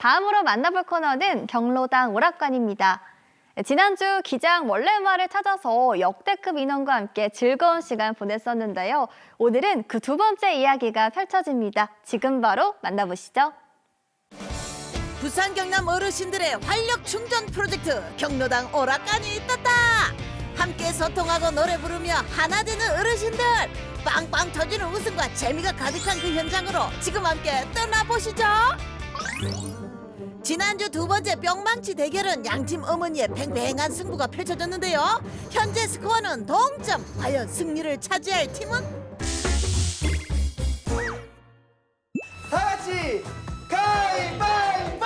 다음으로 만나볼 코너는 경로당 오락관입니다. 지난주 기장 원래말을 찾아서 역대급 인원과 함께 즐거운 시간 보냈었는데요. 오늘은 그 두 번째 이야기가 펼쳐집니다. 지금 바로 만나보시죠. 부산 경남 어르신들의 활력 충전 프로젝트 경로당 오락관이 떴다. 함께 소통하고 노래 부르며 하나 되는 어르신들 빵빵 터지는 웃음과 재미가 가득한 그 현장으로 지금 함께 떠나보시죠. 지난주 두 번째 뿅망치 대결은 양팀 어머니의 팽팽한 승부가 펼쳐졌는데요. 현재 스코어는 동점. 과연 승리를 차지할 팀은? 다 같이 가위바위보!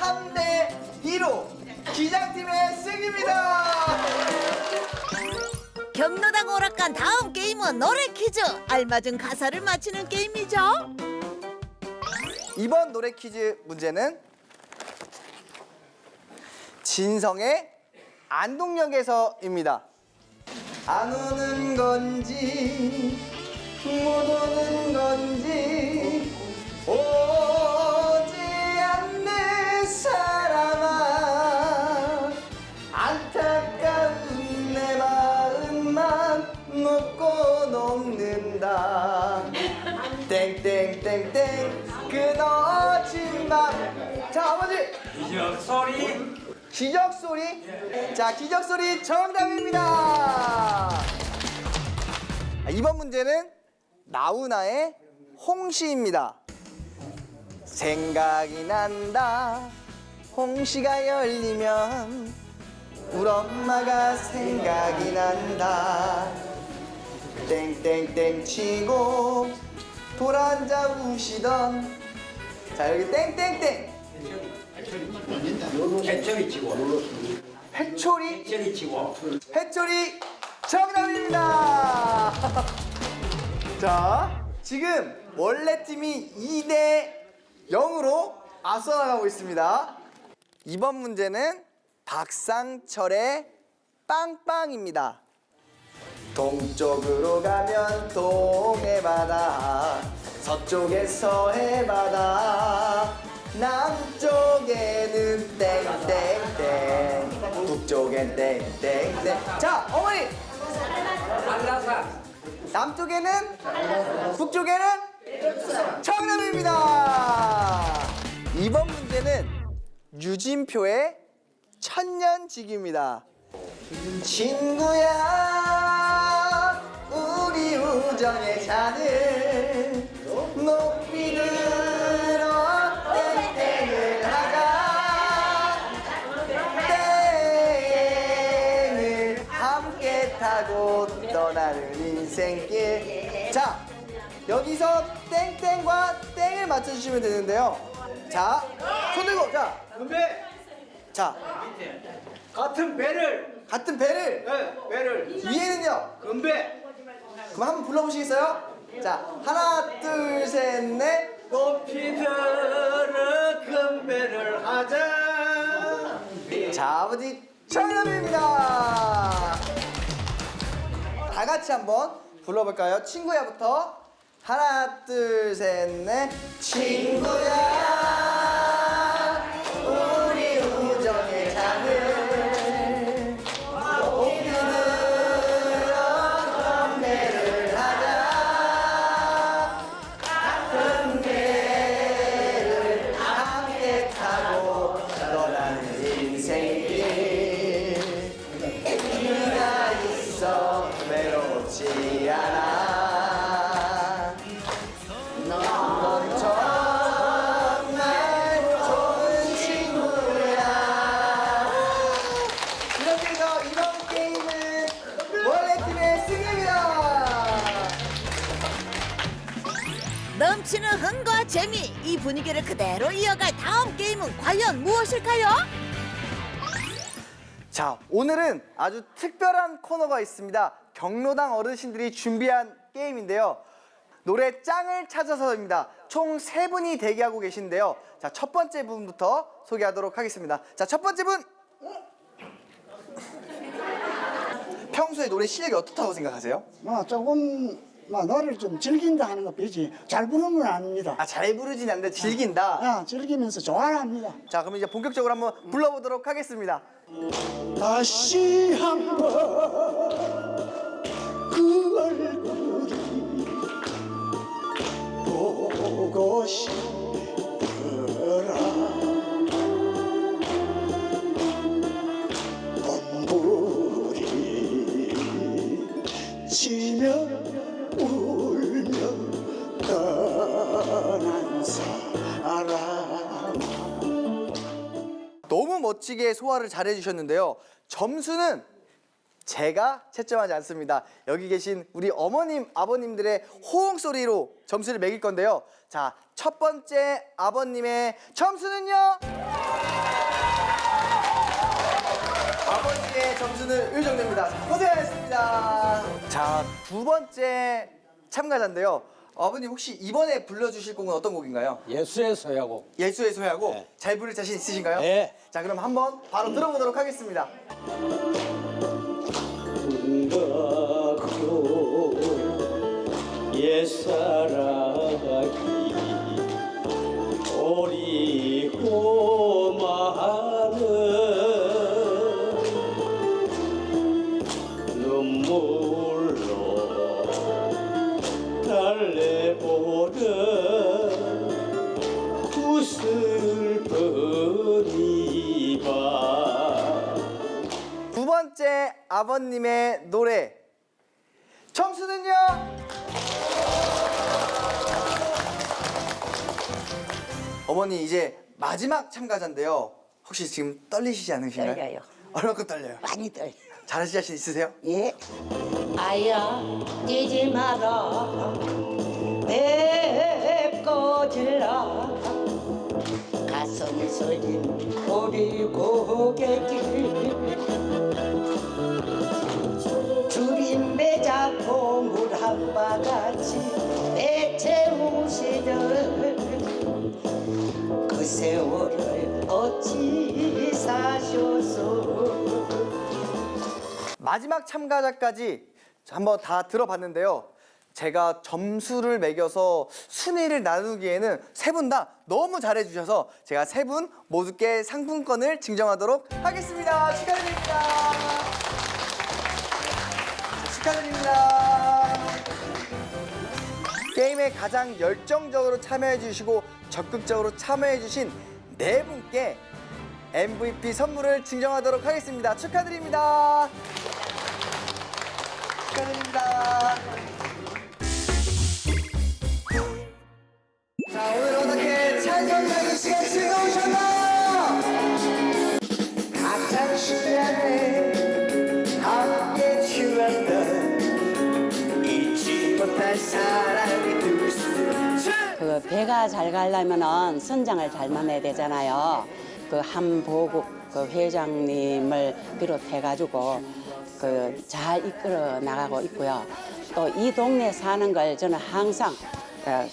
삼대 2로 기장팀의 승입니다. 경로당 오락관 다음 게임은 노래 퀴즈. 알맞은 가사를 맞히는 게임이죠. 이번 노래 퀴즈 문제는 진성의 안동역에서입니다. 안 오는 건지 못 오는 건지 오 땡땡땡땡. 끊어진 밤자 아버지. 기적 소리. 기적 소리. 자 기적 소리 정답입니다. 아, 이번 문제는 나훈아의 홍시입니다. 생각이 난다. 홍시가 열리면 우리 엄마가 생각이 난다. 땡땡땡 치고 돌아앉아 우시던 자 여기 땡땡땡 개철이 치고 해초리 개철이 치고 해초리 정답입니다. 자, 지금 원래 팀이 2대 0으로 앞서 나가고 있습니다. 이번 문제는 박상철의 빵빵입니다. 동쪽으로 가면 동해 바다, 서쪽에 서해 바다, 남쪽에는 땡땡땡, 북쪽엔 땡땡땡. 자, 어머니 한라산 남쪽에는 북쪽에는 정답입니다. 이번 문제는 유진표의 천년지기입니다. 친구야 우리 우정의 잔을 높이 들어 땡땡을 하자 땡을 함께 타고 떠나는 인생길. 자 여기서 땡땡과 땡을 맞춰주시면 되는데요. 자 손 들고 자. 건배! 자, 같은 배를. 같은 배를? 네, 배를. 위에는요? 건배! 그럼 한번 불러보시겠어요? 자 하나 둘 셋 넷 높이 들어 건배를 하자 자, 아버지 정답입니다. 다 같이 한번 불러볼까요? 친구야부터 하나, 둘, 셋, 넷. 친구야, 넘치는 흥과 재미 이 분위기를 그대로 이어갈 다음 게임은 과연 무엇일까요? 자, 오늘은 아주 특별한 코너가 있습니다. 경로당 어르신들이 준비한 게임인데요. 노래 짱을 찾아서입니다. 총 세 분이 대기하고 계신데요. 자, 첫 번째 분부터 소개하도록 하겠습니다. 자, 첫 번째 분. 평소에 노래 실력이 어떻다고 생각하세요? 뭐 조금 뭐 노래를 좀 즐긴다 하는 것 빼지 잘 부르는 건 아닙니다. 아, 잘 부르진 않는데 즐긴다. 아, 즐기면서 좋아합니다. 자, 그럼 이제 본격적으로 한번 불러보도록 하겠습니다. 다시 한번 그 얼굴이 보고 싶 소화를 잘 해주셨는데요. 점수는 제가 채점하지 않습니다. 여기 계신 우리 어머님, 아버님들의 호응 소리로 점수를 매길 건데요. 자, 첫 번째 아버님의 점수는요? 아버님의 점수는 1정도입니다. 고생하셨습니다. 자, 두 번째 참가자인데요. 아버님 혹시 이번에 불러주실 곡은 어떤 곡인가요? 예수의 소야곡. 예수의 소야고 네. 잘 부를 자신 있으신가요? 네. 자 그럼 한번 바로 들어보도록 하겠습니다. 가고 옛사랑 두 번째 아버님의 노래 점수는요? 어머니 이제 마지막 참가자인데요. 혹시 지금 떨리시지 않으신가요? 떨려요. 얼마큼 떨려요? 많이 떨려. 잘하실 자신 있으세요? 예. 아야 뛰지 마라 내 꺼질라 가슴 소린 우리 고객길 그 마지막 참가자까지 한번 다 들어봤는데요. 제가 점수를 매겨서 순위를 나누기에는 세 분 다 너무 잘해주셔서 제가 세 분 모두께 상품권을 증정하도록 하겠습니다. 축하드립니다. 자, 축하드립니다. 게임에 가장 열정적으로 참여해주시고 적극적으로 참여해주신 네 분께 MVP 선물을 증정하도록 하겠습니다. 축하드립니다. 그 배가 잘 가려면은 선장을 잘 만나야 되잖아요. 그 한보국 그 회장님을 비롯해 가지고 그 잘 이끌어 나가고 있고요. 또 이 동네 사는 걸 저는 항상 어,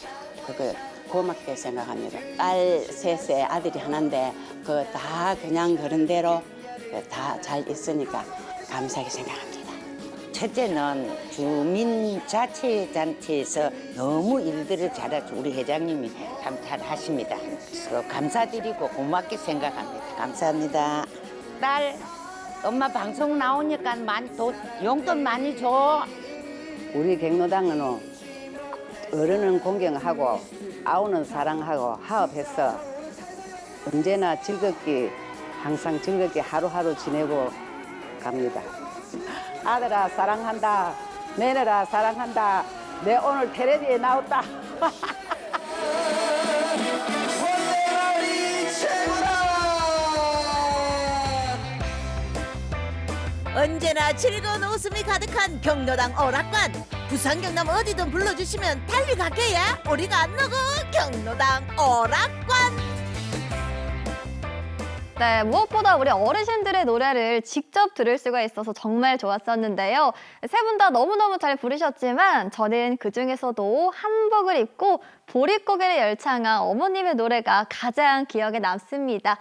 그 고맙게 생각합니다. 딸 셋에 아들이 하나인데 그 다 그냥 그런 대로 다 잘 있으니까 감사하게 생각합니다. 첫째는 주민자치단체에서 너무 일들을 잘하죠. 우리 회장님이 참 잘하십니다. 그래서 감사드리고 고맙게 생각합니다. 감사합니다. 딸, 엄마 방송 나오니까 많이 돈, 용돈 많이 줘. 우리 경로당은 어른은 공경하고 아우는 사랑하고 하업해서 언제나 즐겁게 항상 즐겁게 하루하루 지내고 갑니다. 아들아 사랑한다. 며느라 사랑한다. 내 오늘 텔레비에 나왔다. 언제나 즐거운 웃음이 가득한 경로당 오락관 부산 경남 어디든 불러주시면 달려가게야 우리가 안 나고 경로당 오락관 네, 무엇보다 우리 어르신들의 노래를 직접 들을 수가 있어서 정말 좋았었는데요. 세 분 다 너무너무 잘 부르셨지만 저는 그 중에서도 한복을 입고 보릿고개를 열창한 어머님의 노래가 가장 기억에 남습니다.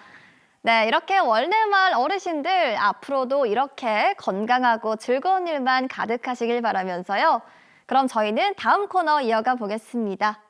네, 이렇게 월내마을 어르신들 앞으로도 이렇게 건강하고 즐거운 일만 가득하시길 바라면서요. 그럼 저희는 다음 코너 이어가 보겠습니다.